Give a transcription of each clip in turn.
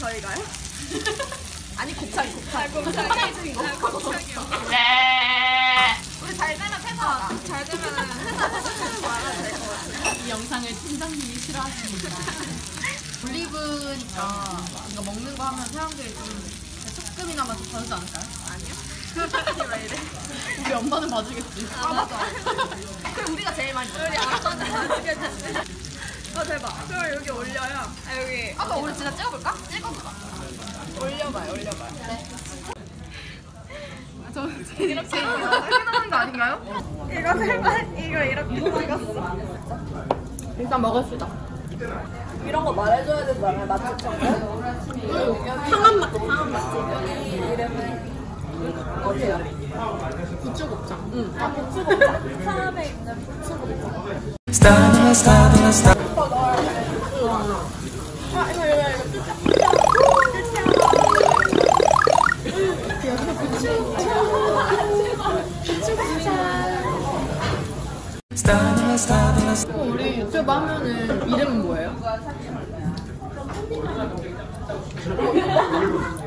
저희가요? 아니 곱창이 곱창 아니 곱창 곱창 곱창이 곱창이 팀장님이 싫어하십니다. 올리브니까 이거 먹는 거 하면 사람들이 좀 조금이나마 더 봐주지 않을까요? 아니요? 왜 이래? 우리 엄마는 봐주겠지. 아 맞아. 그럼 우리가 제일 많이. 우리 아빠는 아 대박. 그럼 여기 올려요. 아 여기. 아까 우리 진짜 찍어볼까? 찍어봐. 올려봐요, 올려봐요. 저 이렇게 제 확인하는 거 아닌가요? 이거 설마 이거 이렇게 찍었어. 일단 먹읍시다. 이런 거 말해줘야 된다며 맛집 정보? 상한 맛, 상한 맛. 이름은 어디야? 부추곱창. 응. 아 부추곱창. 사람에 있는 부추곱창. 아 이거 이거 이거. 우리 유튜브 하면은 이름은 뭐예요?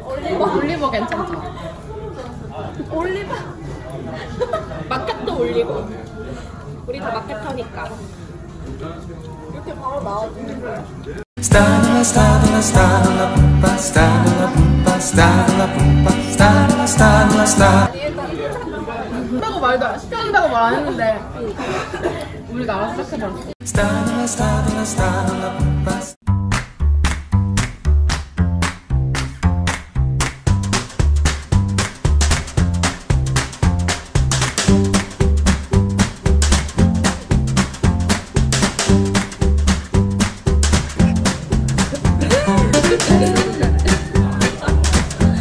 올리버. 올리버 괜찮죠? 올리브. 마켓도 올리고. 우리 다 마케터니까. 이렇게 바로 나와주는 거야. Stanola, stanola, stanola, pumpa, stanola, pumpa, stanola, pumpa, stanola, stanola, stanola. 한다고 말도 안, 시켜준다고 말 안 했는데 우리가 알아서 시작해버렸어